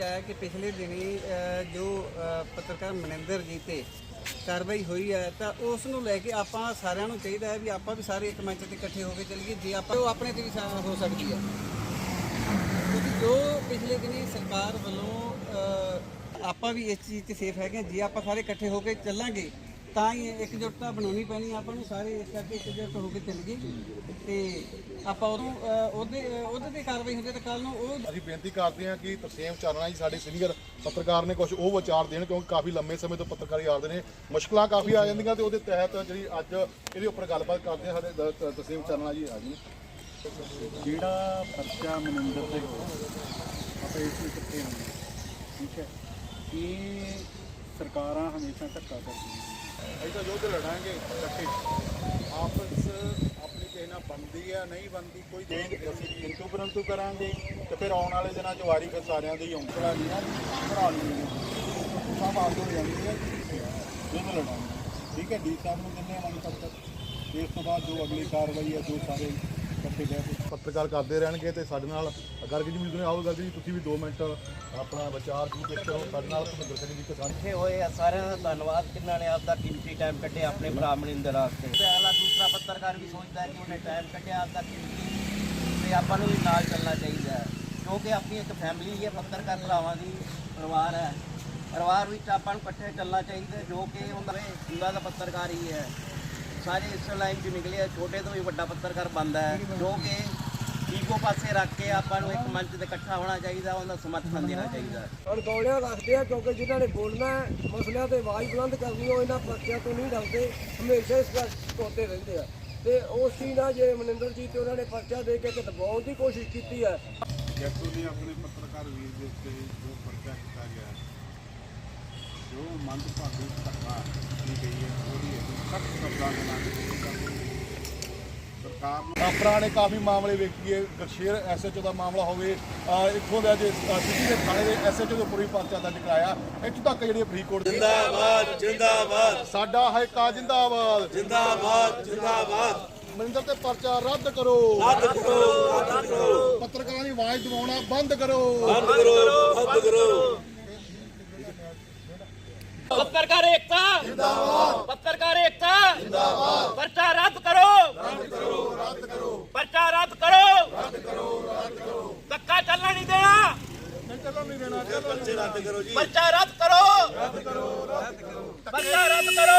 ਆਇਆ ਕਿ ਪਿਛਲੇ ਦਿਨੀ ਜੋ ਪੱਤਰਕਾਰ ਮਨਿੰਦਰ ਜੀ ਤੇ ਕਾਰਵਾਈ ਹੋਈ ਹੈ ਤਾਂ ਉਸ ਨੂੰ ਲੈ ਕੇ ਆਪਾਂ ਸਾਰਿਆਂ ਨੂੰ ਚਾਹੀਦਾ ਹੈ ਵੀ ਆਪਾਂ ਵੀ ਸਾਰੇ ਇੱਕ ਮੰਚ ਤੇ ਇਕੱਠੇ ਹੋ ਕੇ ਚੱਲੀਏ ਜੇ ਆਪਾਂ ਉਹ ਆਪਣੇ ਤੇ ਵੀ ਸਾ- ਹੋ ਸਕਦੀ ਹੈ ਕਿਉਂਕਿ ਜੋ ਪਿਛਲੇ ਦਿਨੀ ਸਰਕਾਰ ਵੱਲੋਂ ਅ, ਆਪਾਂ ਵੀ ਇਸ ਚੀਜ਼ ਤੇ ਸੇਫ ਹੈਗੇ ਹਾਂ। ਜੇ ਆਪਾਂ ਸਾਰੇ ਇਕੱਠੇ ਹੋ ਕੇ ਚੱਲਾਂਗੇ ਤਾਂ ਹੀ ਇਕਜੁੱਟਤਾ ਬਣਾਉਣੀ ਪੈਣੀ ਆਪਾਂ ਨੂੰ ਸਾਰੇ ਇਸ ਕਰਕੇ ਇਕਜੁੱਟ ਹੋ ਕੇ ਚੱਲੀਏ ਤੇ ਆਪਾਂ ਉਹਨੂੰ ਅ, ਉਹਦੇ ਉਹਦੇ ਤੇ ਕਾਰਵਾਈ ਹੁੰਦੀ ਹੈ ਤਾਂ ਕੱਲ ਨੂੰ ਉਹ ਅਸੀਂ ਬੇਨਤੀ ਕਰਦੇ ਹਾਂ ਕਿ ਤਰਸੇਮ ਚਾਨਣਾ ਜੀ ਸਾਡੇ ਸੀਨੀਅਰ ਪੱਤਰਕਾਰ ਨੇ ਕੁਝ ਉਹ ਵਿਚਾਰ ਦੇਣ ਕਿਉਂਕਿ ਕਾਫੀ ਲੰਮੇ ਸਮੇਂ ਤੋਂ ਪੱਤਰਕਾਰੀ ਆਉਂਦੇ ਨੇ। ਮੁਸ਼ਕਲਾਂ ਕਾਫੀ ਆ ਜਾਂਦੀਆਂ ਤੇ ਉਹਦੇ ਤਹਿਤ ਜਿਹੜੀ ਅੱਜ ਇਹਦੇ ਉੱਪਰ ਗੱਲਬਾਤ ਕਰਦੇ ਹਾਂ ਸਾਡੇ ਦ- ਤ- ਤਰਸੇਮ ਚਾਨਣਾ ਜੀ ਆ ਜੀ ਜਿਹੜਾ ਪਰਚਾ ਮਨਿੰਦਰ ਤੇ ਆਪਾਂ ਇਸ ਵਿੱਚ ਇਕੱਠੇ ਹਾਂ। ਠੀਕ ਹੈ। ਇਹ ਸਰਕਾਰਾਂ ਹਮੇਸ਼ਾ ਧੱਕਾ ਕਰਦੀਆਂ ਅਸੀਂ ਤਾਂ ਯੁੱਧ ਲੜਾਂਗੇ ਇਕੱਠੇ। ਆਪਸ ਆਪਣੀ ਕਿਸੇ ਨਾਲ ਬਣਦੀ ਆ ਨਹੀਂ ਬਣਦੀ ਕੋਈ ਜੇ ਅਸੀਂ ਕਿੰਤੂ ਪਰੰਤੂ ਕਰਾਂਗੇ ਤੇ ਫਿਰ ਆਉਣ ਵਾਲੇ ਦਿਨਾਂ 'ਚ ਵਾਰੀ ਫਿਰ ਸਾਰਿਆਂ ਦੀ ਔਂਕੜਾ ਨਹੀਂ ਆ ਭਰਾ ਲਈ ਸਭ ਆਪ ਹੋ ਜਾਂਦੀ ਹੈ ਯੁੱਧ ਲੜਾਂਗੇ। ਠੀਕ ਹੈ ਡੀ ਸਾਹਿਬ ਨੂੰ ਦਿੰਦੇ ਆ ਮੰਗ ਪੱਤਰ? ਇਸ ਤੋਂ ਬਾਅਦ ਜੋ ਅਗਲੀ ਕਾਰਵਾਈ ਹੈ ਜੋ ਸਾਰੇ ਇਕੱਠੇ ਬਹਿ ਪੱਤਰਕਾਰ ਕਰਦੇ ਰਹਿਣਗੇ ਤੇ ਸਾਡੇ ਨਾਲ ਗਰਗ ਜੀ ਵੀ ਆਓ ਗਰਗ ਜੀ, ਤੁਸੀਂ ਵੀ 2 ਮਿੰਟ ਆਪਣਾ ਵਿਚਾਰ ਜੀ ਪੇਸ਼ ਕਰੋ ਸਾਡੇ ਨਾਲ ਭੁਪਿੰਦਰ ਸਿੰਘ ਜੀ ਕਿਸਾਨ ਇਕੱਠੇ ਹੋਏ ਆ ਸਾਰਿਆਂ ਦਾ ਧੰਨਵਾਦ ਜਿਨ੍ਹਾਂ ਨੇ ਆਪਦਾ ਕੀਮਤੀ ਟਾਈਮ ਕੱਢਿਆ ਆਪਣੇ ਭਰਾ ਮਨਿੰਦਰ ਵਾਸਤੇ। ਤੇ ਅਗਲਾ ਦੂਸਰਾ ਪੱਤਰਕਾਰ ਵੀ ਸੋਚਦਾ ਹੈ ਕਿ ਉਹਨੇ ਟਾਈਮ ਕੱਢਿਆ ਆਪਦਾ ਕੀਮਤੀ ਤੇ ਆਪਾਂ ਨੂੰ ਵੀ ਨਾਲ ਚੱਲਣਾ ਚਾਹੀਦਾ ਹੈ। ਕਿਉਂਕਿ ਆਪਣੀ ਇੱਕ ਫੈਮਿਲੀ ਹੈ ਪੱਤਰਕਾਰ ਭਰਾਵਾਂ ਦੀ ਪਰਿਵਾਰ ਹੈ। ਪਰਿਵਾਰ ਵਿੱਚ ਆਪਾਂ ਨੂੰ ਇਕੱਠੇ ਚੱਲਣਾ ਚਾਹੀਦਾ ਜੋ ਕਿ ਉਹਨਾਂ ਦੇ ਉਹਨਾਂ ਦਾ ਪੱਤਰਕਾਰ ਹੀ ਹੈ। ਸਾਰੇ ਇਸ ਲਾਈਨ 'ਚ ਨਿਕਲੇ ਆ, ਛੋਟੇ ਤੋਂ ਵੀ ਵੱਡਾ ਪੱਤਰਕਾਰ ਬਣਦਾ ਹੈ ਜੋ ਕਿ ਈਗੋ ਪਾਸੇ ਰੱਖ ਕੇ ਆਪਾਂ ਨੂੰ ਇੱਕ ਮੰਚ ਤੇ ਇਕੱਠਾ ਹੋਣਾ ਚਾਹੀਦਾ ਉਹਨਾਂ ਦਾ ਸਮਰਥਨ ਦੇਣਾ ਚਾਹੀਦਾ ਹੈ। ਅਣਗੌਲਿਆਂ ਰੱਖਦੇ ਆ ਕਿਉਂਕਿ ਜਿਨ੍ਹਾਂ ਨੇ ਬੋਲਣਾ ਹੈ, ਮਸਲਿਆਂ ਤੇ ਆਵਾਜ਼ ਬੁਲੰਦ ਕਰਨੀ ਉਹ ਇਹਨਾਂ ਪਰਚਿਆਂ ਤੋਂ ਨਹੀਂ ਡਰਦੇ ਹਮੇਸ਼ਾ ਇਸ ਗੱਲ ਕੋਤੇ ਰਹਿੰਦੇ ਆ। ਤੇ ਉਸ ਚੀਜ਼ ਨਾਲ ਜੇ ਮਨਿੰਦਰ ਜੀ ਤੇ ਉਹਨਾਂ ਨੇ ਪਰਚਾ ਦੇ ਕੇ ਦਬਾਉਣ ਦੀ ਕੋਸ਼ਿਸ਼ ਕੀਤੀ ਹੈ। ਜੱਟੂ ਨੇ ਆਪਣੇ ਪੱਤਰਕਾਰ ਵੀਰ ਦੇ ਉੱਤੇ ਜੋ ਪਰਚਾ ਕੀਤਾ ਗਿਆ ਜੋ ਉਹਦੀ ਅਸੀਂ ਸਖਤ ਸ਼ਬਦਾਂ ਦੇ ਨਾਲ ਨਿਖੇਧ ਕਰਦੇ ਹਾਂ। ਸਰਕਾਰ ਨੂੰ ਕਾਫੀ ਮਾਮਲੇ ਵੇਖੀਏ ਗਰਸ਼ੇਰ ਐਸਐਚਓ ਦਾ ਮਾਮਲਾ ਹੋਵੇ ਇੱਥੋਂ ਦਾ ਜੇ ਸਿਟੀ ਦੇ ਥਾਣੇ ਦੇ ਐਸਐਚਓ ਦੇ ਉੱਪਰ ਵੀ ਪਰਚਾ ਦਰਜ ਕਰਾਇਆ। ਇੱਥੋਂ ਤੱਕ ਜਿਹੜੀ ਫਰੀਦਕੋਟ ਜਿੰਦਾਬਾਦ ਜਿੰਦਾਬਾਦ। ਸਾਡਾ ਹਾਈਕਾ ਜਿੰਦਾਬਾਦ। ਜਿੰਦਾਬਾਦ ਜਿੰਦਾਬਾਦ। ਮਨਿੰਦਰ ਤੇ ਪਰਚਾ ਰੱਦ ਕਰੋ। ਰੱਦ ਕਰੋ ਰੱਦ ਕਰੋ। ਪੱਤਰਕਾਰਾਂ ਦੀ ਆਵਾਜ਼ ਦਬਾਉਣਾ ਬੰਦ ਕਰੋ। ਪੱਤਰਕਾਰ ਏਕਤਾ। ਜਿੰਦਾਬਾਦ। ਪਰਚਾ ਰੱਦ ਕਰੋ। ਰੱਦ ਕਰੋ ਰੱਦ ਕਰੋ। ਪਰਚਾ ਰੱਦ ਕਰੋ। ਰੱਦ ਕਰੋ ਰੱਦ ਕਰੋ। ਧੱਕਾ ਚੱਲਣ ਨਹੀਂ ਦੇਣਾ। ਪਰਚੇ ਰੱਦ ਕਰੋ ਜੀ। ਪਰਚਾ ਰੱਦ ਕਰੋ। ਰੱਦ ਕਰੋ ਰੱਦ ਕਰੋ। ਪਰਚਾ ਰੱਦ ਕਰੋ।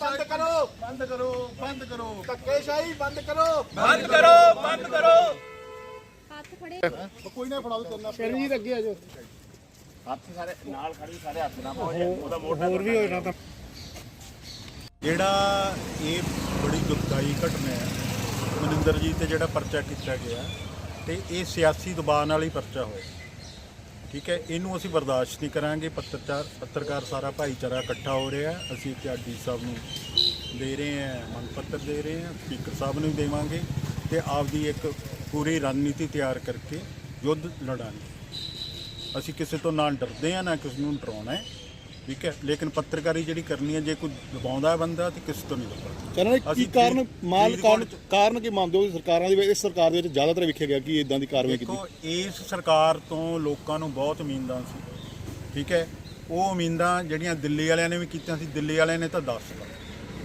ਬੰਦ ਕਰੋ। ਬੰਦ ਕਰੋ ਬੰਦ ਕਰੋ। ਧੱਕੇਸ਼ਾਹੀ ਬੰਦ ਕਰੋ। ਬੰਦ ਕਰੋ ਬੰਦ ਕਰੋ। ਹੱਥ ਫੜੇ। ਕੋਈ ਨਾ ਫੜਾ ਦੋ ਤੇਰੇ ਸ਼ਰਨ ਜੀ ਅੱਗੇ ਆ ਜਾਓ। ਜਿਹੜਾ ਇਹ ਬੜੀ ਦੁਖਦਾਈ ਘਟਨਾ ਹੈ, ਮਨਿੰਦਰ ਜੀ ਤੇ ਜਿਹੜਾ ਪਰਚਾ ਕੀਤਾ ਗਿਆ, ਤੇ ਇਹ ਸਿਆਸੀ ਦਬਾਅ ਨਾਲ ਹੀ ਪਰਚਾ ਹੋਇਆ। ਠੀਕ ਹੈ, ਇਹਨੂੰ ਅਸੀਂ ਬਰਦਾਸ਼ਤ ਨਹੀਂ ਕਰਾਂਗੇ, ਪੱਤਰਕਾਰ ਪੱਤਰਕਾਰ ਸਾਰਾ ਭਾਈਚਾਰਾ ਇਕੱਠਾ ਹੋ ਰਿਹਾ ਅਸੀਂ ਇੱਥੇ ਆਰਡੀ ਸਾਹਿਬ ਨੂੰ ਦੇ ਰਹੇ ਹਾਂ ਮੰਗ ਪੱਤਰ ਦੇ ਰਹੇ ਹਾਂ, ਸਪੀਕਰ ਸਾਹਿਬ ਨੂੰ ਵੀ ਦੇਵਾਂਗੇ ਤੇ ਆਪਦੀ ਇੱਕ ਪੂਰੀ ਰਣਨੀਤੀ ਤਿਆਰ ਕਰਕੇ ਯੁੱਧ ਲੜਾਂਗੇ। ਅਸੀਂ ਕਿਸੇ ਤੋਂ ਨਾ ਡਰਦੇ ਆ ਨਾ ਕਿਸੇ ਨੂੰ ਡਰਾਉਣਾ ਹੈ। ਠੀਕ ਹੈ ਲੇਕਿਨ ਪੱਤਰਕਾਰੀ ਜਿਹੜੀ ਕਰਨੀ ਹੈ ਜੇ ਕੋਈ ਦਬਾਉਂਦਾ ਬੰਦਾ ਤੇ ਕਿਸੇ ਤੋਂ ਨਹੀਂ ਦਬਾਉਂਦਾ। ਕਹਿੰਦੇ ਕੀ ਕਾਰਨ ਮਾਲ ਕਾਰਨ ਕਾਰਨ ਕੀ ਮੰਨਦੇ ਹੋ ਸਰਕਾਰਾਂ ਦੇ ਵਿੱਚ? ਇਸ ਸਰਕਾਰ ਦੇ ਵਿੱਚ ਜ਼ਿਆਦਾਤਰ ਵੇਖਿਆ ਗਿਆ ਕਿ ਇਦਾਂ ਦੀ ਕਾਰਵਾਈ ਕੀਤੀ। ਦੇਖੋ ਇਸ ਸਰਕਾਰ ਤੋਂ ਲੋਕਾਂ ਨੂੰ ਬਹੁਤ ਉਮੀਦਾਂ ਸੀ ਠੀਕ ਹੈ। ਉਹ ਉਮੀਦਾਂ ਜਿਹੜੀਆਂ ਦਿੱਲੀ ਵਾਲਿਆਂ ਨੇ ਵੀ ਕੀਤੀਆਂ ਸੀ ਦਿੱਲੀ ਵਾਲਿਆਂ ਨੇ ਤਾਂ ਦੱਸ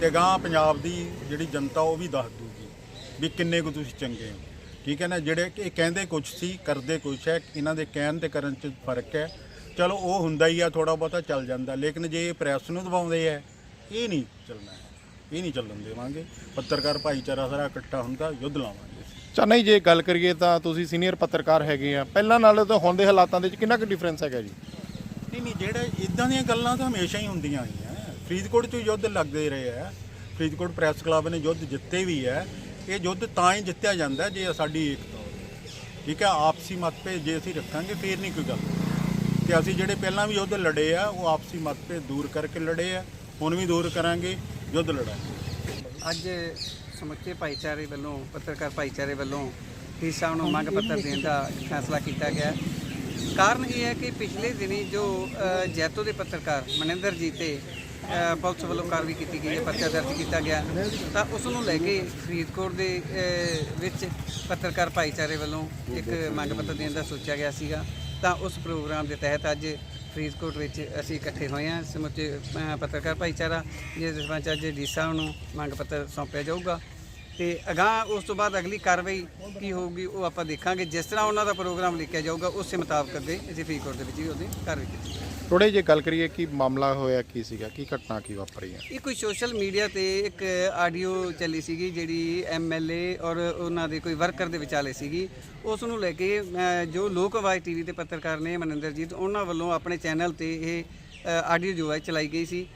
ਤੇ ਗਾਂ ਪੰਜਾਬ ਦੀ ਜਿਹੜੀ ਜਨਤਾ ਉਹ ਵੀ ਦੱਸ ਦੂਗੀ ਵੀ ਕਿੰਨੇ ਕੁ ਤੁਸੀਂ ਚੰਗੇ ਹੋ। ਠੀਕ ਹੈ ਨਾ ਜਿਹੜੇ ਇਹ ਕਹਿੰਦੇ ਕੁਝ ਸੀ ਕਰਦੇ ਕੁਝ ਹੈ ਇਹਨਾਂ ਦੇ ਕਹਿਣ ਤੇ ਕਰਨ 'ਚ ਫ਼ਰਕ ਹੈ। ਚਲੋ ਉਹ ਹੁੰਦਾ ਹੀ ਆ ਥੋੜਾ ਬਹੁਤਾ ਚੱਲ ਜਾਂਦਾ। ਲੇਕਿਨ ਜੇ ਪ੍ਰੈਸ ਨੂੰ ਦਬਾਉਂਦੇ ਆ ਇਹ ਨਹੀਂ ਚੱਲਣਾ। ਇਹ ਨਹੀਂ ਚੱਲਣ ਦੇਵਾਂਗੇ। ਪੱਤਰਕਾਰ ਭਾਈਚਾਰਾ ਸਾਰਾ ਇਕੱਠਾ ਹੁੰਦਾ ਯੁੱਧ ਲਾਵਾਂਗੇ। ਚਾ ਨਹੀਂ ਜੇ ਗੱਲ ਕਰੀਏ ਤਾਂ ਤੁਸੀਂ ਸੀਨੀਅਰ ਪੱਤਰਕਾਰ ਹੈਗੇ ਆ। ਪਹਿਲਾਂ ਨਾਲੋਂ ਤਾਂ ਹੁਣ ਦੇ ਹਾਲਾਤਾਂ ਦੇ ਵਿੱਚ ਕਿੰਨਾ ਕੁ ਡਿਫਰੈਂਸ ਹੈਗਾ ਜੀ? ਨਹੀਂ ਨਹੀਂ ਜਿਹੜਾ ਇਦਾਂ ਦੀਆਂ ਗੱਲਾਂ ਤਾਂ ਹਮੇਸ਼ਾ ਹੀ ਹੁੰਦੀਆਂ ਆਈਆਂ ਫਰੀਦਕੋਟ 'ਚ ਯੁੱਧ ਲੱਗਦੇ ਰਹੇ ਆ। ਫਰੀਦਕੋਟ ਪ੍ਰੈਸ ਕਲੱਬ ਨੇ ਯੁੱਧ ਜਿੱਤੇ ਵੀ ਹੈ ਇਹ ਯੁੱਧ ਤਾਂ ਹੀ ਜਿੱਤਿਆ ਜਾਂਦਾ ਜੇ ਸਾਡੀ ਏਕਤਾ ਹੋਵੇ। ਠੀਕ ਹੈ ਆਪਸੀ ਮਤਭੇਦ ਜੇ ਅਸੀਂ ਰੱਖਾਂਗੇ ਫੇਰ ਨਹੀਂ ਕੋਈ ਗੱਲ। ਤੇ ਅਸੀਂ ਜਿਹੜੇ ਪਹਿਲਾਂ ਵੀ ਯੁੱਧ ਲੜੇ ਆ ਉਹ ਆਪਸੀ ਮਤਭੇਦ ਦੂਰ ਕਰਕੇ ਲੜੇ ਆ ਹੁਣ ਵੀ ਦੂਰ ਕਰਾਂਗੇ ਯੁੱਧ ਲੜਾਂਗੇ। ਅੱਜ ਸਮੁੱਚੇ ਭਾਈਚਾਰੇ ਵੱਲੋਂ ਪੱਤਰਕਾਰ ਭਾਈਚਾਰੇ ਵੱਲੋਂ ਡੀ ਸਾਹਿਬ ਨੂੰ ਮੰਗ ਪੱਤਰ ਦੇਣ ਦਾ ਫੈਸਲਾ ਕੀਤਾ ਗਿਆ। ਕਾਰਨ ਇਹ ਹੈ ਕਿ ਪਿਛਲੇ ਦਿਨੀ ਜੋ ਜੈਤੋ ਦੇ ਪੱਤਰਕਾਰ ਮਨਿੰਦਰ ਜੀ ਤੇ ਪੁਲਿਸ ਵੱਲੋਂ ਕਾਰਵਾਈ ਕੀਤੀ ਗਈ ਹੈ ਪਰਚਾ ਦਰਜ ਕੀਤਾ ਗਿਆ ਤਾਂ ਉਸ ਨੂੰ ਲੈ ਕੇ ਫਰੀਦਕੋਟ ਦੇ ਵਿੱਚ ਪੱਤਰਕਾਰ ਭਾਈਚਾਰੇ ਵੱਲੋਂ ਇੱਕ ਮੰਗ ਪੱਤਰ ਦੇਣ ਦਾ ਸੋਚਿਆ ਗਿਆ ਸੀਗਾ। ਤਾਂ ਉਸ ਪ੍ਰੋਗਰਾਮ ਦੇ ਤਹਿਤ ਅੱਜ ਫਰੀਦਕੋਟ ਵਿੱਚ ਅਸੀਂ ਇਕੱਠੇ ਹੋਏ ਹਾਂ। ਸਮੁੱਚੇ ਅ, ਪੱਤਰਕਾਰ ਭਾਈਚਾਰਾ ਜਿਸ ਦੇ ਸਰਪੰਚ ਅੱਜ ਡੀ ਸਾਹਿਬ ਨੂੰ ਮੰਗ ਪੱਤਰ ਸੌਂਪਿਆ ਜਾਊਗਾ। ਤੇ ਅਗਾਂਹ ਉਸ ਤੋਂ ਬਾਅਦ ਅਗਲੀ ਕਾਰਵਾਈ ਕੀ ਹੋਊਗੀ ਉਹ ਆਪਾਂ ਦੇਖਾਂਗੇ। ਜਿਸ ਤਰ੍ਹਾਂ ਉਹਨਾਂ ਦਾ ਪ੍ਰੋਗਰਾਮ ਲਿਖਿਆ ਜਾਊਗਾ ਉਸੇ ਮੁਤਾਬਕ ਦੇ ਅਸੀਂ ਫਰੀਦਕੋਟ ਦੇ ਵਿੱਚ ਹੀ ਉਹਦੀ ਕਾਰਵਾਈ ਕੀਤੀ ਜਾਊਗੀ। ਥੋੜੇ ਜੇ ਗੱਲ ਕਰੀਏ ਕਿ ਮਾਮਲਾ ਹੋਇਆ ਕੀ ਸੀਗਾ, ਕੀ ਘਟਨਾ ਕੀ ਵਾਪਰੀ ਹੈ? ਇਹ ਕੋਈ ਸੋਸ਼ਲ ਮੀਡੀਆ ਤੇ ਇੱਕ ਆਡੀਓ ਚੱਲੀ ਸੀਗੀ, ਜਿਹੜੀ ਐਮਐਲਏ ਔਰ ਉਹਨਾਂ ਦੇ ਕੋਈ ਵਰਕਰ ਦੇ ਵਿਚਾਲੇ ਸੀਗੀ। ਉਸ ਨੂੰ ਲੈ ਕੇ ਜੋ ਲੋਕ ਆਵਾਜ਼ ਟੀਵੀ ਤੇ ਪੱਤਰਕਾਰ ਨੇ ਮਨਿੰਦਰਜੀਤ, ਉਹਨਾਂ ਵੱਲੋਂ ਆਪਣੇ ਚੈਨਲ ਤੇ ਇਹ ਆਡੀਓ ਜੋ ਹੈ ਚਲਾਈ ਗਈ ਸੀ।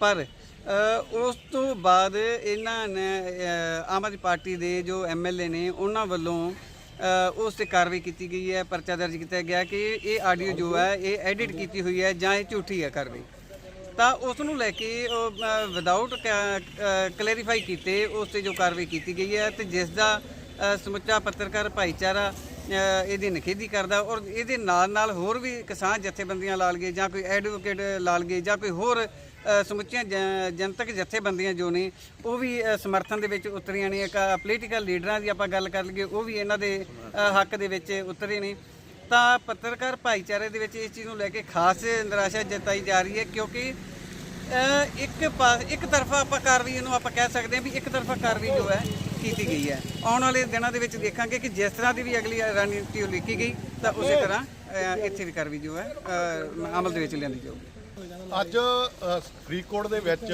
ਪਰ ਉਸ ਤੋਂ ਬਾਅਦ ਇਹਨਾਂ ਨੇ ਆਮ ਆਦਮੀ ਪਾਰਟੀ ਦੇ ਜੋ ਐਮਐਲਏ ਨੇ, ਉਹਨਾਂ ਵੱਲੋਂ ਉਸ ਤੇ ਕਾਰਵਾਈ ਕੀਤੀ ਗਈ ਹੈ, ਪਰਚਾ ਦਰਜ ਕੀਤਾ ਗਿਆ ਕਿ ਇਹ ਆਡੀਓ ਜੋ ਹੈ, ਇਹ ਐਡਿਟ ਕੀਤੀ ਹੋਈ ਹੈ ਜਾਂ ਇਹ ਝੂਠੀ ਹੈ ਕਾਰਵਾਈ। ਤਾਂ ਉਸ ਨੂੰ ਲੈ ਕੇ ਵਿਦਆਊਟ ਕਲੈਰੀਫਾਈ ਕੀਤੇ, ਉਸ ਤੇ ਜੋ ਕਾਰਵਾਈ ਕੀਤੀ ਗਈ ਹੈ ਤੇ ਜਿਸ ਦਾ ਸਮੁੱਚਾ ਪੱਤਰਕਾਰ ਭਾਈਚਾਰਾ ਇਹਦੀ ਨਿਖੇਧੀ ਕਰਦਾ ਔਰ ਇਹਦੇ ਨਾਲ ਨਾਲ ਹੋਰ ਵੀ ਕਿਸਾਨ ਜਥੇਬੰਦੀਆਂ ਲਾ ਲਗੇ ਜਾਂ ਕੋਈ ਐਡਵੋਕੇਟ ਲਾ ਲਗੇ ਜਾਂ ਕੋਈ ਹੋਰ ਸਮੁੱਚੀਆਂ ਜਨਤਕ ਜਥੇਬੰਦੀਆਂ ਜੋ ਨੇ, ਉਹ ਵੀ ਸਮਰਥਨ ਦੇ ਵਿੱਚ ਉਤਰੀਆਂ ਨੇ। ਇੱਕ ਪੋਲੀਟੀਕਲ ਲੀਡਰਾਂ ਦੀ ਆਪਾਂ ਗੱਲ ਕਰ ਲਈਏ, ਉਹ ਵੀ ਇਹਨਾਂ ਦੇ ਹੱਕ ਦੇ ਵਿੱਚ ਉਤਰੇ ਨੇ। ਤਾਂ ਪੱਤਰਕਾਰ ਭਾਈਚਾਰੇ ਦੇ ਵਿੱਚ ਇਸ ਚੀਜ਼ ਨੂੰ ਲੈ ਕੇ ਖਾਸ ਨਿਰਾਸ਼ਾ ਜਤਾਈ ਜਾ ਰਹੀ ਹੈ ਕਿਉਂਕਿ ਇੱਕ ਪਾਸ ਇੱਕ ਤਰਫਾ ਆਪਾਂ ਕਾਰਵਾਈ ਨੂੰ ਆਪਾਂ ਕਹਿ ਸਕਦੇ ਹਾਂ ਵੀ ਇੱਕ ਤਰਫਾ ਕਾਰਵਾਈ ਜੋ ਹੈ ਕੀਤੀ ਗਈ ਹੈ। ਆਉਣ ਵਾਲੇ ਦਿਨਾਂ ਦੇ ਵਿੱਚ ਦੇਖਾਂਗੇ ਕਿ ਜਿਸ ਤਰ੍ਹਾਂ ਦੀ ਵੀ ਅਗਲੀ ਰਣਨੀਤੀ ਉਹ ਲਿਖੀ ਗਈ ਤਾਂ ਉਸੇ ਤਰ੍ਹਾਂ ਅ, ਇੱਥੇ ਵੀ ਕਾਰਵਾਈ ਜੋ ਹੈ ਅ, ਅਮਲ ਦੇ ਵਿੱਚ ਲਿਆਂਦੀ ਜਾਊਗੀ। ਅੱਜ ਅ, ਫਰੀਦਕੋਟ ਦੇ ਵਿੱਚ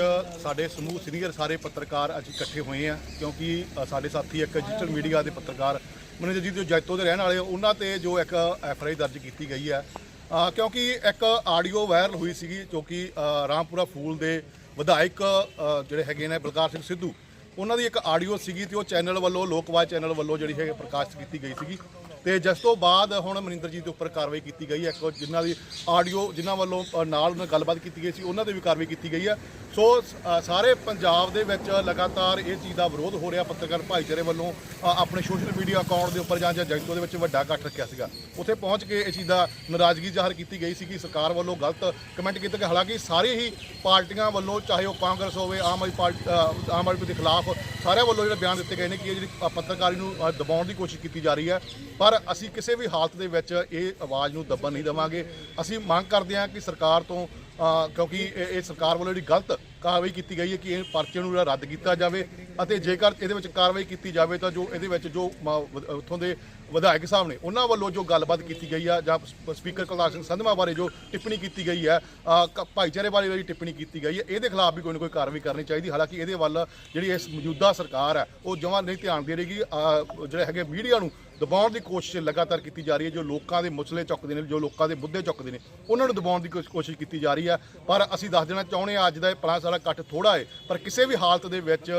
ਸਾਡੇ ਸਮੂਹ ਸੀਨੀਅਰ ਸਾਰੇ ਪੱਤਰਕਾਰ ਅੱਜ ਇਕੱਠੇ ਹੋਏ ਆ ਕਿਉਂਕਿ ਅ, ਸਾਡੇ ਸਾਥੀ ਇੱਕ ਡਿਜੀਟਲ ਮੀਡੀਆ ਦੇ ਪੱਤਰਕਾਰ ਮਨਿੰਦਰ ਜੀ ਜੋ ਜੈਤੋ ਦੇ ਰਹਿਣ ਵਾਲੇ ਆ, ਉਹਨਾਂ ਤੇ ਜੋ ਇੱਕ ਐਫ ਆਈ ਦਰਜ ਕੀਤੀ ਗਈ ਹੈ ਅ, ਕਿਉਂਕਿ ਇੱਕ ਆਡੀਓ ਵਾਇਰਲ ਹੋਈ ਸੀਗੀ ਜੋ ਕਿ ਅ, ਰਾਮਪੁਰਾ ਫੂਲ ਦੇ ਵਿਧਾਇਕ ਅ, ਜਿਹੜੇ ਹੈਗੇ ਨੇ ਬਲਕਾਰ ਸਿੰਘ ਸਿੱਧੂ ਉਹਨਾਂ ਦੀ ਇੱਕ ਆਡੀਓ ਸੀਗੀ ਤੇ ਉਹ ਚੈਨਲ ਵੱਲੋਂ, ਲੋਕਵਾਦ ਚੈਨਲ ਵੱਲੋਂ ਜਿਹੜੀ ਹੈ ਪ੍ਰਕਾਸ਼ਿਤ ਕੀਤੀ ਗਈ ਸੀਗੀ। ਤੇ ਜਿਸ ਤੋਂ ਬਾਅਦ ਹੁਣ ਮਨਿੰਦਰ ਜੀ ਦੇ ਉੱਪਰ ਕਾਰਵਾਈ ਕੀਤੀ ਗਈ ਹੈ। ਇੱਕ ਜਿਨ੍ਹਾਂ ਦੀ ਆਡੀਓ, ਜਿਨ੍ਹਾਂ ਵੱਲੋਂ ਨਾਲ ਗੱਲਬਾਤ ਕੀਤੀ ਗਈ ਸੀ, ਉਹਨਾਂ ਤੇ ਵੀ ਕਾਰਵਾਈ ਕੀਤੀ ਗਈ ਹੈ। ਸੋ ਅ, ਸਾਰੇ ਪੰਜਾਬ ਦੇ ਵਿੱਚ ਲਗਾਤਾਰ ਇਹ ਚੀਜ਼ ਦਾ ਵਿਰੋਧ ਹੋ ਰਿਹਾ ਪੱਤਰਕਾਰ ਭਾਈਚਾਰੇ ਵੱਲੋਂ ਆਪਣੇ ਸੋਸ਼ਲ ਮੀਡੀਆ ਅਕਾਊਂਟ ਦੇ ਉੱਪਰ ਜਾਂ ਜਾਂ ਜਗਤੋ ਦੇ ਵਿੱਚ ਵੱਡਾ ਇਕੱਠ ਰੱਖਿਆ ਸੀਗਾ। ਉੱਥੇ ਪਹੁੰਚ ਕੇ ਇਹ ਚੀਜ਼ ਦਾ ਨਾਰਾਜ਼ਗੀ ਜ਼ਾਹਰ ਕੀਤੀ ਗਈ ਸੀ ਕਿ ਸਰਕਾਰ ਵੱਲੋਂ ਗਲਤ ਕਮੈਂਟ ਕੀਤੇ ਗਏ ਹਾਲਾਂਕਿ ਸਾਰੇ ਹੀ ਪਾਰਟੀਆਂ ਵੱਲੋਂ ਚਾਹੇ ਉਹ ਕਾਂਗਰਸ ਹੋਵੇ ਆਮ ਆਦਮੀ ਪਾਰਟੀ ਆਮ ਆਦਮੀ ਦੇ ਖਿਲਾਫ ਸਾਰਿਆਂ ਵੱਲੋਂ ਜਿਹੜੇ ਬਿਆਨ ਦਿੱਤੇ ਗਏ ਨੇ ਕਿ ਇਹ ਜਿਹੜੀ ਪੱਤਰਕਾਰੀ ਨੂੰ ਦਬਾਉਣ ਦੀ ਕੋਸ਼ਿਸ਼ ਕੀਤੀ ਜਾ ਰਹੀ ਹੈ। ਪਰ ਅਸੀਂ ਕਿਸੇ ਵੀ ਹਾਲਤ ਦੇ ਵਿੱਚ ਇਹ ਆਵਾਜ਼ ਨੂੰ ਦੱਬਣ ਨਹੀਂ ਦੇਵਾਂਗੇ। ਅਸੀਂ ਮੰਗ ਕਰਦੇ ਹਾਂ ਕਿ ਸਰਕਾਰ ਤੋਂ ਕਿਉਂਕਿ ਇਹ ਇਹ ਸਰਕਾਰ ਵੱਲੋਂ ਜਿਹੜੀ ਗਲਤ ਕਾਰਵਾਈ ਕੀਤੀ ਗਈ ਹੈ ਕਿ ਇਹ ਪਰਚੇ ਨੂੰ ਜਿਹੜਾ ਰੱਦ ਕੀਤਾ ਜਾਵੇ ਅਤੇ ਜੇਕਰ ਇਹਦੇ ਵਿੱਚ ਕਾਰਵਾਈ ਕੀਤੀ ਜਾਵੇ ਤਾਂ ਜੋ ਇਹਦੇ ਵਿੱਚ ਜੋ ਮ- ਵ- ਉੱਥੋਂ ਦੇ ਵਿਧਾਇਕ ਸਾਹਿਬ ਨੇ ਉਹਨਾਂ ਵੱਲੋਂ ਜੋ ਗੱਲਬਾਤ ਕੀਤੀ ਗਈ ਆ ਜਾਂ ਸਪ- ਸਪੀਕਰ ਕੁਲਤਾਰ ਸਿੰਘ ਸੰਧਵਾ ਬਾਰੇ ਜੋ ਟਿੱਪਣੀ ਕੀਤੀ ਗਈ ਹੈ ਅ, ਕ- ਭਾਈਚਾਰੇ ਬਾਰੇ ਜਿਹੜੀ ਟਿੱਪਣੀ ਕੀਤੀ ਗਈ ਹੈ ਇਹਦੇ ਖਿਲਾਫ ਵੀ ਕੋਈ ਨਾ ਕੋਈ ਕਾਰਵਾਈ ਕਰਨੀ ਚਾਹੀਦੀ। ਹਾਲਾਂਕਿ ਇਹਦੇ ਵੱਲ ਜਿਹੜੀ ਇਸ ਮੌਜੂਦਾ ਸਰਕਾਰ ਹੈ ਉਹ ਜਮਾਂ ਨਹੀਂ ਧਿਆਨ ਦੇ ਰਹੀਗੀ ਅ, ਜਿਹੜੇ ਹੈਗੇ ਮੀਡੀਆ ਨੂੰ ਦਬਾਉਣ ਦੀ ਕੋਸ਼ਿਸ਼ ਲਗਾਤਾਰ ਕੀਤੀ ਜਾ ਰਹੀ ਹੈ, ਜੋ ਲੋਕਾਂ ਦੇ ਮਸਲੇ ਚੁੱਕਦੇ ਨੇ, ਜੋ ਲੋਕਾਂ ਦੇ ਮੁੱਦੇ ਚੁੱਕਦੇ ਨੇ, ਉਹਨਾਂ ਨੂੰ ਦਬਾਉਣ ਦੀ ਕੋਸ਼ਿਸ਼ ਕੀਤੀ ਜਾ ਰਹੀ ਹੈ। ਪਰ ਅਸੀਂ ਦੱਸ ਦੇਣਾ ਚਾਹੁੰਦੇ ਹਾਂ, ਅੱਜ ਦਾ ਇਹ ਪਲਾਂ ਸਾਰਾ ਇਕੱਠ ਥੋੜਾ ਹੈ, ਪਰ ਕਿਸੇ ਵੀ ਹਾਲਤ ਦੇ ਵਿੱਚ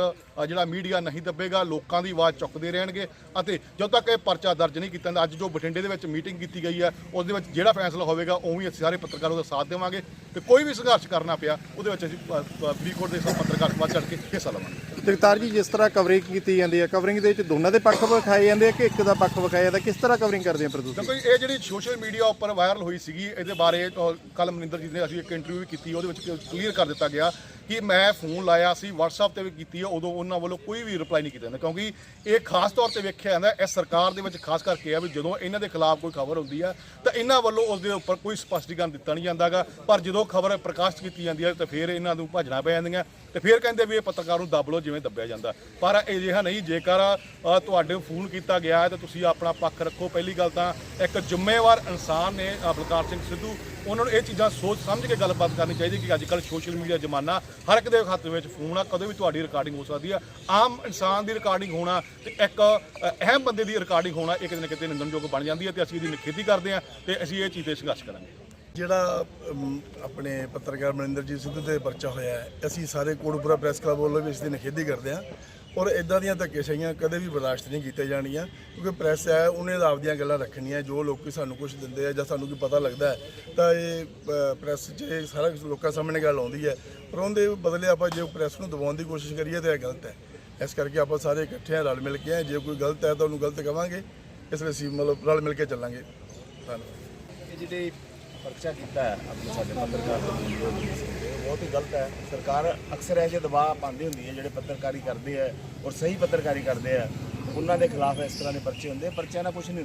ਜਿਹੜਾ ਮੀਡੀਆ ਨਹੀਂ ਦੱਬੇਗਾ, ਲੋਕਾਂ ਦੀ ਆਵਾਜ਼ ਚੁੱਕਦੇ ਰਹਿਣਗੇ ਅਤੇ ਜਦੋਂ ਤੱਕ ਇਹ ਪਰਚਾ ਦਰਜ ਨਹੀਂ ਕੀਤਾ ਜਾਂਦਾ, ਅੱਜ ਜੋ ਬਠਿੰਡੇ ਦੇ ਵਿੱਚ ਮੀਟਿੰਗ ਕੀਤੀ ਗਈ ਹੈ ਉਸ ਦੇ ਵਿੱਚ ਜਿਹੜਾ ਫੈਸਲਾ ਹੋਵੇਗਾ, ਉਵੇਂ ਅਸੀਂ ਸਾਰੇ ਪੱਤਰਕਾਰਾਂ ਦਾ ਸਾਥ ਦੇਵਾਂਗੇ ਤੇ ਕੋਈ ਵੀ ਸੰਘਰਸ਼ ਕਰਨਾ ਪਿਆ, ਉਹਦੇ ਵਿੱਚ ਅਸੀਂ ਫਰੀਦਕੋਟ ਦੇ ਸਭ ਪੱਤਰਕਾਰ ਵੱਧ ਚੜ ਕੇ ਹਿੱਸਾ ਲਵਾਂਗੇ। ਜਗਤਾਰ ਜੀ ਜਿਸ ਤਰ੍ਹਾਂ ਕਵਰਿੰਗ ਕੀਤੀ ਜਾਂਦੀ ਹੈ ਕਵਰਿੰਗ ਦੇ ਵਿੱਚ ਦੋਨਾਂ ਦੇ ਪੱਖ ਵਿਖਾਏ ਜਾਂਦੇ ਆ ਕਿ ਇੱਕ ਦਾ ਪੱਖ ਵਿਖਾਇਆ ਜਾਂਦਾ? ਕਿਸ ਤਰ੍ਹਾਂ ਕਵਰਿੰਗ ਕਰਦੇ ਆ ਫਿਰ ਤੁਸੀਂ? ਦੇਖੋ ਜੀ, ਇਹ ਜਿਹੜੀ ਸੋਸ਼ਲ ਮੀਡੀਆ ਉੱਪਰ ਵਾਇਰਲ ਹੋਈ ਸੀਗੀ ਇਹਦੇ ਬਾਰੇ ਕੱਲ ਮਨਿੰਦਰ ਜੀ ਨੇ ਅਸੀਂ ਇੱਕ ਇੰਟਰਵਿਊ ਵੀ ਕੀਤੀ ਉਹਦੇ ਵਿੱਚ ਕਲੀਅਰ ਕਰ ਦਿੱਤਾ ਗਿਆ ਕਿ ਮੈਂ ਫੋਨ ਲਾਇਆ ਸੀ, WhatsApp ਤੇ ਵੀ ਕੀਤੀ ਹੈ ਉਦੋਂ ਉਹਨਾਂ ਵੱਲੋਂ ਕੋਈ ਵੀ ਰਿਪਲਾਈ ਨਹੀਂ ਕੀਤਾ ਜਾਂਦਾ। ਕਿਉਂਕਿ ਇਹ ਖਾਸ ਤੌਰ ਤੇ ਵੇਖਿਆ ਜਾਂਦਾ ਇਸ ਸਰਕਾਰ ਦੇ ਵਿੱਚ ਖਾਸ ਕਰਕੇ ਆ ਵੀ ਜਦੋਂ ਇਹਨਾਂ ਦੇ ਖਿਲਾਫ ਕੋਈ ਖਬਰ ਹੁੰਦੀ ਆ, ਤਾਂ ਇਹਨਾਂ ਵੱਲੋਂ ਉਸ ਦੇ ਉੱਪਰ ਕੋਈ ਸਪਸ਼ਟੀਕਰਨ ਦਿੱਤਾ ਨਹੀਂ ਜਾਂਦਾਗਾ। ਪਰ ਜਦੋਂ ਖਬਰ ਪ੍ਰਕਾਸ਼ਿਤ ਕੀਤੀ ਜਾਂਦੀ ਹੈ ਤਾਂ ਫਿਰ ਇਹਨਾਂ ਨੂੰ ਭੱਜਣਾ ਪੈ ਜਾਂਦੀਆਂ, ਤੇ ਫਿਰ ਕਹਿੰਦੇ ਵੀ ਇਹ ਪੱਤਰਕਾਰ ਨੂੰ ਦੱਬ ਲਓ ਜਿਵੇਂ ਦੱਬਿਆ ਜਾਂਦਾ। ਪਰ ਇਹ ਜਿਹਾ ਨਹੀਂ, ਜੇਕਰ ਤੁਹਾਡੇ ਫੋਨ ਕੀਤਾ ਗਿਆ ਹੈ, ਤਾਂ ਤੁਸੀਂ ਆਪਣਾ ਪੱਖ ਰੱਖੋ। ਪਹਿਲੀ ਗੱਲ ਤਾਂ ਇੱਕ ਜ਼ਿੰਮੇਵਾਰ ਇਨਸਾਨ ਨੇ ਬਲਕਾਰ ਸਿੰਘ ਸਿੱਧੂ ਉਹਨਾਂ ਨੂੰ ਇਹ ਚੀਜ਼ਾਂ ਸੋਚ ਸਮਝ ਕੇ ਗੱਲਬਾਤ ਕਰਨੀ ਚਾਹੀਦੀ ਕਿ ਅੱਜ ਕੱਲ੍ਹ ਸੋਸ਼ਲ ਮੀਡੀਆ ਜ਼ਮਾਨਾ ਹਰ ਇੱਕ ਦੇ ਹੱਥ ਵਿੱਚ ਫੋਨ ਆ, ਕਦੇ ਵੀ ਤੁਹਾਡੀ ਰਿਕਾਰਡਿੰਗ ਹੋ ਸਕਦੀ ਆ। ਆਮ ਇਨਸਾਨ ਦੀ ਰਿਕਾਰਡਿੰਗ ਹੋਣਾ ਤੇ ਇੱਕ ਅਹਿਮ ਬੰਦੇ ਦੀ ਰਿਕਾਰਡਿੰਗ ਹੋਣਾ ਇਹ ਕਿਤੇ ਨਾ ਕਿਤੇ ਨਿੰਦਣਯੋਗ ਬਣ ਜਾਂਦੀ ਹੈ ਤੇ ਅਸੀਂ ਇਹਦੀ ਨਿਖੇਧੀ ਕਰਦੇ ਹਾਂ ਤੇ ਅਸੀਂ ਇਹ ਚੀਜ਼ ਤੇ ਸੰਘਰਸ਼ ਕਰਾਂਗੇ। ਜਿਹੜਾ ਆਪਣੇ ਪੱਤਰਕਾਰ ਮਨਿੰਦਰਜੀਤ ਸਿੱਧੂ ਤੇ ਪਰਚਾ ਹੋਇਆ ਹੈ, ਅਸੀਂ ਸਾਰੇ ਕੋਟਪੁਰਾ ਪ੍ਰੈਸ ਕਲੱਬ ਵੱਲੋਂ ਵੀ ਇਸ ਦੀ ਨਿਖੇਧੀ ਕਰਦੇ ਹਾਂ ਔਰ ਇਦਾਂ ਦੀਆਂ ਧੱਕੇਸ਼ਾਹੀਆਂ ਕਦੇ ਵੀ ਬਰਦਾਸ਼ਤ ਨਹੀਂ ਕੀਤੀਆਂ ਜਾਣੀਆਂ ਕਿਉਂਕਿ ਪ੍ਰੈਸ ਹੈ ਉਹਨੇ ਤਾਂ ਆਪਦੀਆਂ ਗੱਲਾਂ ਰੱਖਣੀਆਂ ਜੋ ਲੋਕੀ ਸਾਨੂੰ ਕੁਝ ਦਿੰਦੇ ਆ ਜਾਂ ਸਾਨੂੰ ਕੀ ਪਤਾ ਲੱਗਦਾ ਹੈ ਤਾਂ ਇਹ ਅ, ਪ੍ਰੈਸ 'ਚ ਸਾਰਾ ਕੁਛ ਲੋਕਾਂ ਸਾਹਮਣੇ ਗੱਲ ਆਉਂਦੀ ਹੈ ਪਰ ਉਹਦੇ ਬਦਲੇ ਆਪਾਂ ਜੇ ਪ੍ਰੈਸ ਨੂੰ ਦਬਾਉਣ ਦੀ ਕੋਸ਼ਿਸ਼ ਕਰੀਏ ਤਾਂ ਇਹ ਗਲਤ ਹੈ। ਇਸ ਕਰਕੇ ਆਪਾਂ ਸਾਰੇ ਇਕੱਠੇ ਹਾਂ ਰਲ ਮਿਲ ਕੇ ਹਾਂ ਜੇ ਕੋਈ ਗਲਤ ਹੈ ਤਾਂ ਉਹਨੂੰ ਗਲਤ ਕਵਾਂਗੇ ਇਸ ਲਈ ਅਸੀਂ ਮਤਲਬ ਰਲ ਮਿਲ ਕੇ ਚੱਲਾਂਗੇ। ਧੰਨਵਾਦ। ਇਹ ਜਿਹੜੇ ਪਰਚਾ ਕੀਤਾ ਆਪਣੇ ਸਾਡੇ ਪੱਤਰਕਾਰ ਬਹੁਤ ਹੀ ਗਲਤ ਹੈ। ਸਰਕਾਰ ਅਕਸਰ ਇਹੋ ਜਿਹੇ ਦਬਾਅ ਪਾਉਂਦੀ ਹੁੰਦੀ ਹੈ, ਜਿਹੜੇ ਪੱਤਰਕਾਰੀ ਕਰਦੇ ਆ ਔਰ ਸਹੀ ਪੱਤਰਕਾਰੀ ਕਰਦੇ ਆ। ਉਹਨਾਂ ਦੇ ਖਿਲਾਫ ਇਸ ਤਰ੍ਹਾਂ ਦੇ ਪਰਚੇ ਹੁੰਦੇ ਪਰਚਿਆਂ ਨਾਲ ਕੁਝ ਨਹੀਂ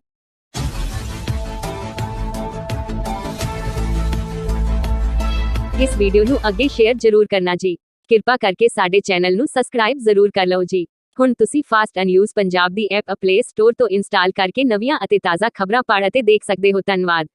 ਇਸ ਵੀਡੀਓ ਨੂੰ ਅੱਗੇ ਸ਼ੇਅਰ ਜ਼ਰੂਰ ਕਰਨਾ ਜੀ। ਕਿਰਪਾ ਕਰਕੇ ਸਾਡੇ ਚੈਨਲ ਨੂੰ ਸਬਸਕ੍ਰਾਈਬ ਜ਼ਰੂਰ ਕਰ ਲਓ ਜੀ। ਹੁਣ ਤੁਸੀਂ ਫਾਸਟ ਨਿਊਜ਼ ਪੰਜਾਬ ਦੀ ਐਪ ਪਲੇ ਸਟੋਰ ਤੋਂ ਇੰਸਟਾਲ ਕਰਕੇ ਨਵੀਆਂ ਅਤੇ ਤਾਜ਼ਾ ਖਬਰਾਂ ਪੜ੍ਹ ਅਤੇ ਦੇਖ ਸਕਦੇ ਹੋ। ਧੰਨਵਾਦ।